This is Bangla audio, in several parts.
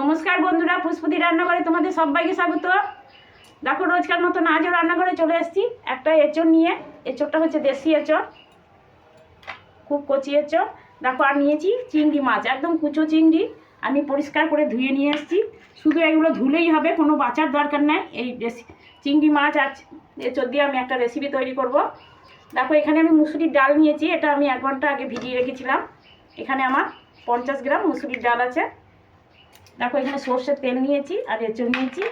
নমস্কার বন্ধুরা পুষ্পতি রান্নাঘরে তোমাদের সবাইকে স্বাগত। দেখো, রোজকার মতন আজও রান্নাঘরে চলে এসেছি একটা এঁচড় নিয়ে। এঁচড়টা হচ্ছে দেশি এঁচড়, খুব কচি এঁচড়। দেখো, আর নিয়েছি চিংড়ি মাছ, একদম কুচো চিংড়ি। আমি পরিষ্কার করে ধুয়ে নিয়ে এসেছি। শুধু এগুলো ধুলেই হবে, কোনো বাঁচার দরকার নেই। এই রেসি চিংড়ি মাছ আর এঁচড় দিয়ে আমি একটা রেসিপি তৈরি করব। দেখো, এখানে আমি মুসুরির ডাল নিয়েছি, এটা আমি এক ঘণ্টা আগে ভিজিয়ে রেখেছিলাম। এখানে আমার পঞ্চাশ গ্রাম মুসুরির ডাল আছে। দেখো, এখানে সর্ষের তেল নিয়েছি আর এঁচড় নিয়েছি।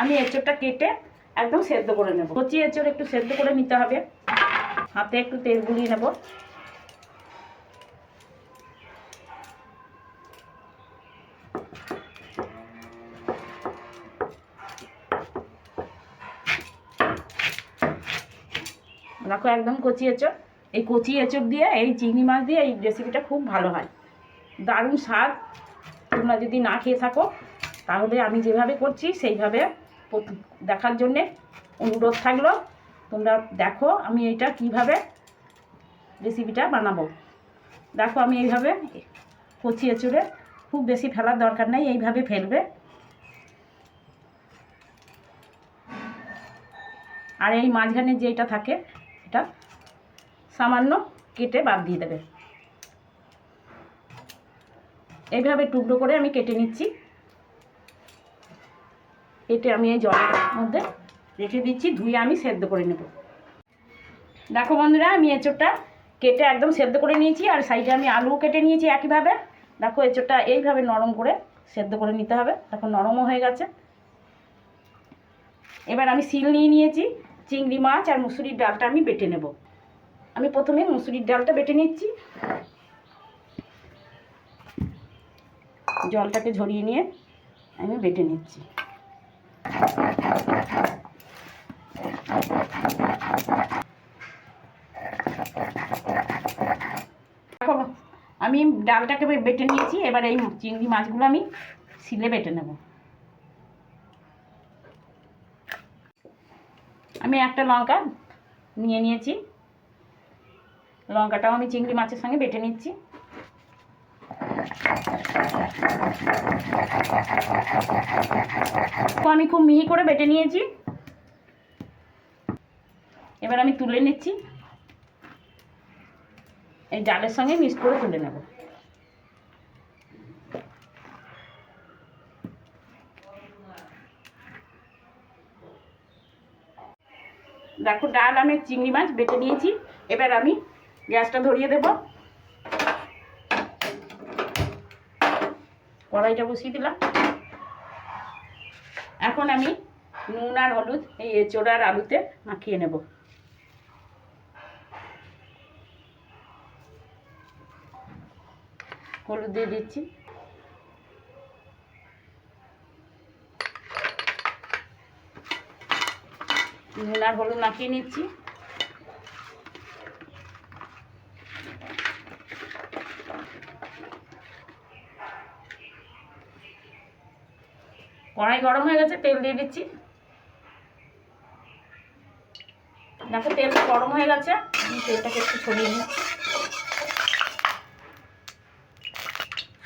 আমি এঁচড়টা কেটে একদম সেদ্ধ করে নেব। কচি এঁচড় একটু সেদ্ধ করে নিতে হবে। হাতে একটু তেল গুলিয়ে নেব। দেখো, একদম কচি এঁচড়। এই কচি এঁচড় দিয়ে, এই চিংড়ি মাছ দিয়ে এই রেসিপিটা খুব ভালো হয়। দারুণ স্বাদ। তোমরা যদি না খেয়ে থাকো, তাহলে আমি যেভাবে করছি সেইভাবে দেখার জন্যে অনুরোধ থাকল। তোমরা দেখো আমি এইটা কীভাবে রেসিপিটা বানাবো। দেখো আমি এইভাবে কচিয়ে চুড়ে খুব বেশি ফেলার দরকার নেই, এইভাবে ফেলবে। আর এই মাঝখানে যেটা থাকে, এটা সামান্য কেটে বাদ দিয়ে দেবে। এইভাবে টুকরো করে আমি কেটে নিচ্ছি। কেটে আমি এই জলের মধ্যে রেখে দিচ্ছি, ধুয়ে আমি সেদ্ধ করে নেব। দেখো বন্ধুরা, আমি এঁচোড়টা কেটে একদম সেদ্ধ করে নিয়েছি, আর সাইডে আমি আলু কেটে নিয়েছি একইভাবে। দেখো, এঁচোড়টা এইভাবে নরম করে সেদ্ধ করে নিতে হবে। দেখো, নরমও হয়ে গেছে। এবার আমি শিল নিয়ে নিয়েছি, চিংড়ি মাছ আর মুসুরির ডালটা আমি বেটে নেব। আমি প্রথমে মুসুরির ডালটা বেটে নিচ্ছি। জলটাকে ঝরিয়ে নিয়ে আমি বেটে নিচ্ছি। আমি ডালটাকে বেটে নিয়েছি, এবার এই চিংড়ি মাছগুলো আমি শিলে বেটে নেব। আমি একটা লঙ্কা নিয়ে নিয়েছি। লঙ্কাটাও আমি চিংড়ি মাছের সঙ্গে বেটে নিচ্ছি। তো আমি খুব মিহি করে বেটে নিয়েছি। এবার আমি তুলে নিচ্ছি। এই ডালের সঙ্গে মিক্স করে তুলে নেব। দেখো ডাল, আমি চিংড়ি মাছ বেটে নিয়েছি। এবার আমি গ্যাসটা ধরিয়ে দেব। কড়াইটা বসিয়ে দিলাম। এখন আমি নুন আর হলুদ, এই এঁচোড় আলুতে মাখিয়ে নেব। হলুদ দিয়ে দিচ্ছি। নুন আর হলুদ মাখিয়ে নিচ্ছি। কড়াই গরম হয়ে গেছে, তেল দিয়ে দিচ্ছি। দেখো, তেল গরম হয়ে গেছে, আমি তেলটাকে একটু ছড়িয়ে নিই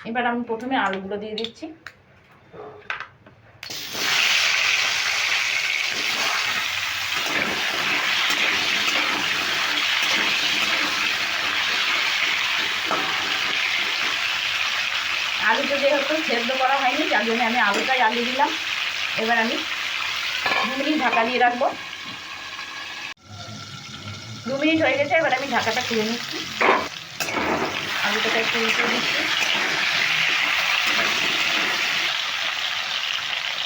এবার আমি প্রথমে আলুগুলো দিয়ে দিচ্ছি। আলুটা যেহেতু সেদ্ধ করা হয়নি, যার জন্য আমি আলুটাই আলু দিলাম। এবার আমি দু মিনিট ঢাকা দিয়ে রাখব। দু মিনিট হয়ে গেছে, এবার আমি ঢাকাটা খুলে নিচ্ছি। আলুটাকে একটু উল্টে দিচ্ছি।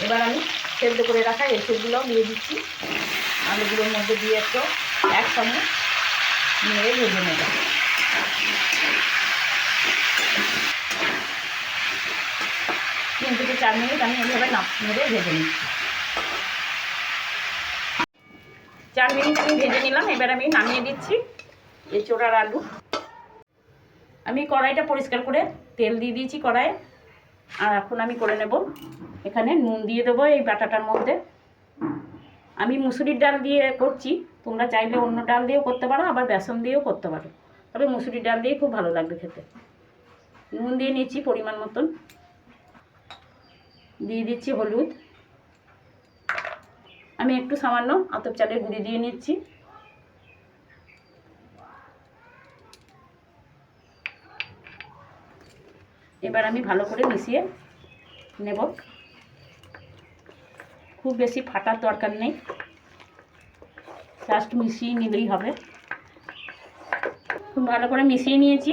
এবার আমি সেদ্ধ করে রাখা এসবগুলো দিয়ে দিচ্ছি। আলুগুলোর মধ্যে দিয়ে একটু একসঙ্গে নিয়ে ভেজে নেব। তিন থেকে চার মিনিট আমি এইভাবে নাপ মেরে ভেজে নিই। চার মিনিট আমি ভেজে নিলাম, এবার আমি নামিয়ে দিচ্ছি এই চোড়ার আলু। আমি কড়াইটা পরিষ্কার করে তেল দিয়ে দিয়েছি কড়াইয়ে। আর এখন আমি করে নেব, এখানে নুন দিয়ে দেবো এই বাটাটার মধ্যে। আমি মুসুরির ডাল দিয়ে করছি, তোমরা চাইলে অন্য ডাল দিয়েও করতে পারো, আবার বেসন দিয়েও করতে পারো। তবে মুসুরির ডাল দিয়ে খুব ভালো লাগবে খেতে। নুন দিয়ে নিচ্ছি পরিমাণ মতন। দিয়ে দিচ্ছি হলুদ। আমি একটু সামান্য আতপ চালের গুঁড়ি দিয়ে নিচ্ছি। এবার আমি ভালো করে মিশিয়ে নেব। খুব বেশি ফাটার দরকার নেই। জাস্ট মিশিয়ে নিলেই হবে। খুব ভালো করে মিশিয়ে নিয়েছি।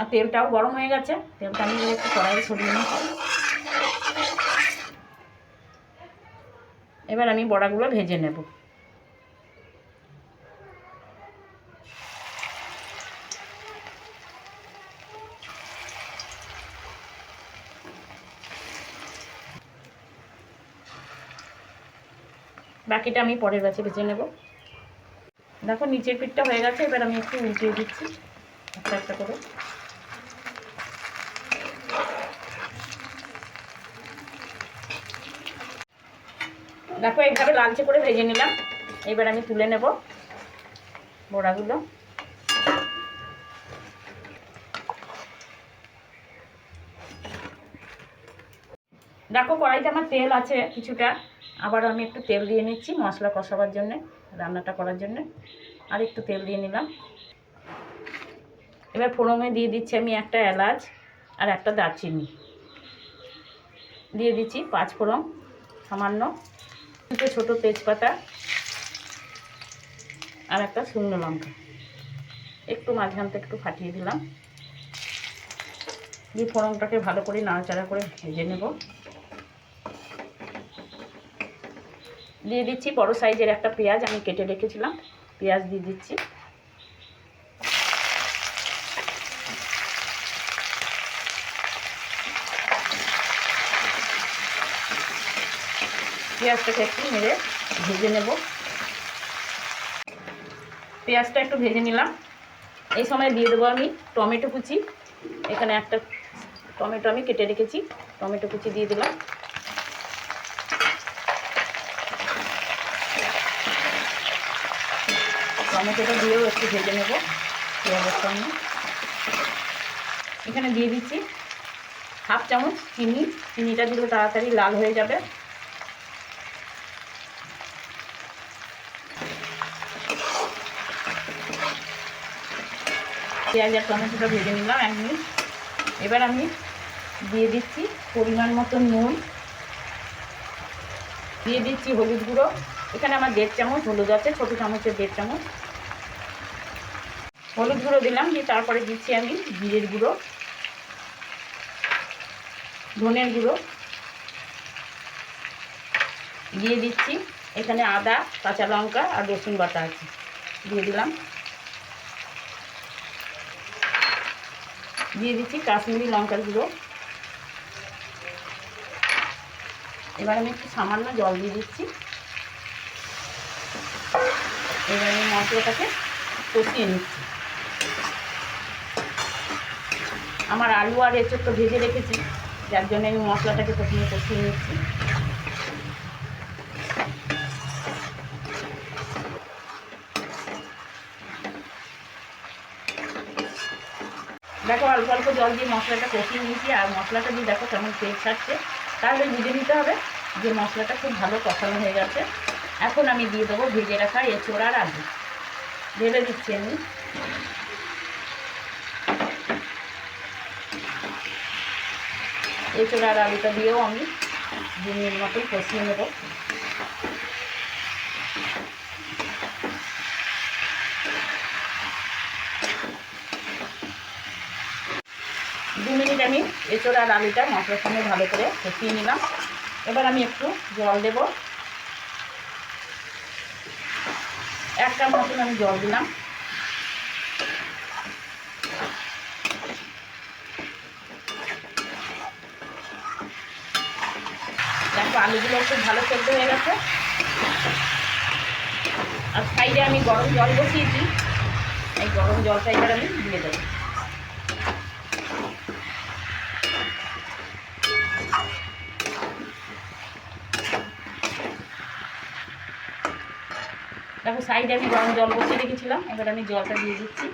আর তেলটাও গরম হয়ে গেছে। তেলটা আমি একটু কড়াইয়ে ছড়িয়ে নিই। এবার আমি বড়াগুলো ভেজে নেব। বাকিটা আমি পরের ব্যাচে ভেজে নেব। দেখো, নিচের পিঠটা হয়ে গেছে, এবার আমি একটু উল্টিয়ে দিচ্ছি। একটা একটা করে। দেখো এইভাবে লালচে করে ভেজে নিলাম। এবার আমি তুলে নেব বড়াগুলো। দেখো, কড়াইতে আমার তেল আছে কিছুটা। আবার আমি একটু তেল দিয়ে নিচ্ছি মশলা কষাবার জন্যে, রান্নাটা করার জন্যে। আর একটু তেল দিয়ে নিলাম। এবার ফোড়নে দিয়ে দিচ্ছি আমি একটা এলাচ আর একটা দারচিনি। দিয়ে দিচ্ছি পাঁচ ফোড়ন সামান্য। দুটো ছোটো তেজপাতা আর একটা শুকনো লঙ্কা। একটু মাঝখান থেকে একটু ফাটিয়ে দিলাম। দিয়ে ফোড়নটাকে ভালো করে নাড়াচাড়া করে ভেজে নেব। দিয়ে দিচ্ছি বড় সাইজের একটা পেঁয়াজ, আমি কেটে রেখেছিলাম। পেঁয়াজ দিয়ে দিচ্ছি। পেঁয়াজটাকে একটু মেরে ভেজে নেব। পেঁয়াজটা একটু ভেজে নিলাম। এই সময় দিয়ে দেবো আমি টমেটো কুচি। এখানে একটা টমেটো আমি কেটে রেখেছি। টমেটো কুচি দিয়ে দিলাম। টমেটোটা দিয়েও একটু ভেজে নেব। পেঁয়াজের সঙ্গে এখানে দিয়ে দিচ্ছি হাফ চামচ চিনি। চিনিটা দিলে তাড়াতাড়ি লাল হয়ে যাবে। পেঁয়াজ আর টমেটোটা ভেজে নিলাম এক মিনিট। এবার আমি দিয়ে দিচ্ছি পরিমাণ মতো নুন। দিয়ে দিচ্ছি হলুদ গুঁড়ো। এখানে আমার দেড় চামচ হলুদ আছে, ছোটো চামচের দেড় চামচ। হলুদ গুঁড়ো দিলাম, দিয়ে তারপরে দিচ্ছি আমি জিরের গুঁড়ো, ধনের গুঁড়ো। দিয়ে দিচ্ছি এখানে আদা, কাঁচা লঙ্কা আর রসুন বাটা আছে। দিয়ে দিলাম। দিয়ে দিচ্ছি কাশ্মীরি লঙ্কার গুঁড়ো। এবার আমি একটু সামান্য জল দিয়ে দিচ্ছি। এবার আমি মশলাটাকে কষিয়ে নিচ্ছি। আমার আলু আর এঁচড় তো ভেজে রেখেছি, যার জন্য আমি মশলাটাকে প্রথমে কষিয়ে নিচ্ছি। দেখো অল্প অল্প জল দিয়ে মশলাটা কষিয়ে নিয়েছি, আর মশলাটা দিয়ে দেখো কেমন তেল ছাড়ছে। তাহলে বুঝে নিতে হবে যে মশলাটা খুব ভালো কষানো হয়ে গেছে। এখন আমি দিয়ে দেবো ভেজে রাখা এঁচোড় আর আলু ঢেলে দিচ্ছি আমি। এঁচোড় আর আলুটা দিয়েও আমি দু মিনিট মতন কষিয়ে নেব। দু আমি এঁচোড় আর আলুটা মশলার সঙ্গে ভালো করে কষিয়ে নিলাম। এবার আমি একটু জল দেব। এক কাপ মতন আমি জল দিলাম। দেখো, আলুগুলো একটু ভালো সেদ্ধ হয়ে গেছে। আর সাইডে আমি গরম জল বসিয়েছি। এই গরম জলটা এবার আমি দিয়ে দেবো। সাইডে আমি গরম জল বসিয়ে রেখেছিলাম, এবার আমি জলটা দিয়ে দিচ্ছি।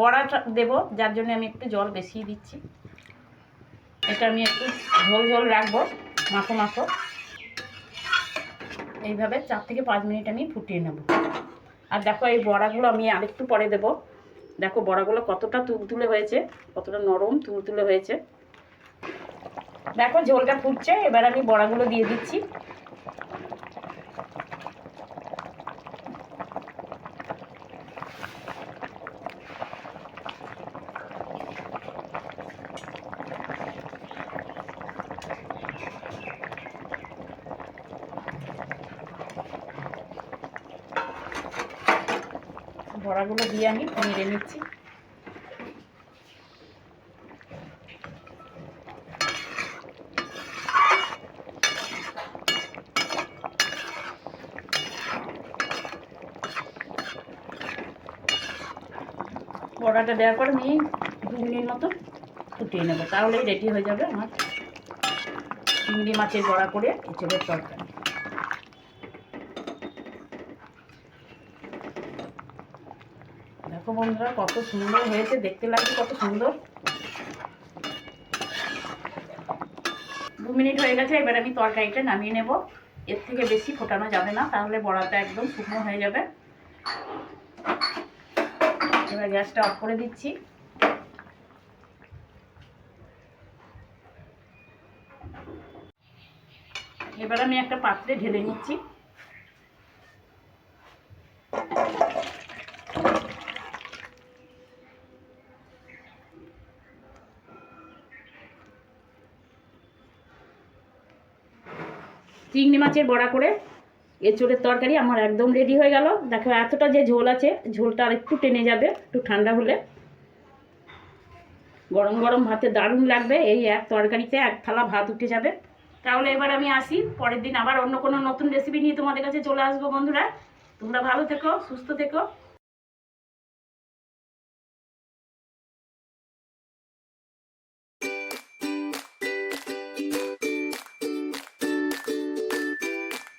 বড়া দেবো, যার জন্য আমি একটু জল বেশি দিচ্ছি। এটা আমি একটু ঝোল ঝোল রাখব, মাখো মাখো। এইভাবে চার থেকে পাঁচ মিনিট আমি ফুটিয়ে নেব। আর দেখো এই বড়াগুলো আমি আরেকটু পরে দেব। দেখো বড়াগুলো কতটা তুলতুলে হয়েছে, কতটা নরম তুলতুলে হয়েছে। দেখো ঝোলটা ফুটছে এবার আমি বড়াগুলো দিয়ে দিচ্ছি। বড়াগুলো দিয়ে আমি নেড়ে নিচ্ছি। বড়াটা দেওয়ার পর আমি দু মিনিট মতো ফুটিয়ে নেব। তাহলেই রেডি হয়ে যাবে আমার চিংড়ি মাছের বড়া করে এঁচড়ের তরকারি। দেখো বন্ধুরা, কত সুন্দর হয়েছে। দেখতে লাগছে কত সুন্দর। দু মিনিট হয়ে গেছে, এবার আমি তরকারিটা নামিয়ে নেব। এর থেকে বেশি ফোটানো যাবে না, তাহলে বড়াটা একদম শুকনো হয়ে যাবে। এবার গ্যাসটা অফ করে দিচ্ছি। এবার আমি একটা পাত্রে ঢেলে নিচ্ছি। চিংড়ি মাছের বড়া করে এঁচোড়ের তরকারি আমার একদম রেডি হয়ে গেল। দেখো, এতটা যে ঝোল আছে, ঝোলটা আর একটু টেনে যাবে, একটু ঠান্ডা হলে। গরম গরম ভাতে দারুণ লাগবে, এই এক তরকারিতে এক থালা ভাত উঠে যাবে। তাহলে এবার আমি আসি, পরের দিন আবার অন্য কোনো নতুন রেসিপি নিয়ে তোমাদের কাছে চলে আসব বন্ধুরা। তোমরা ভালো থেকো, সুস্থ থেকো।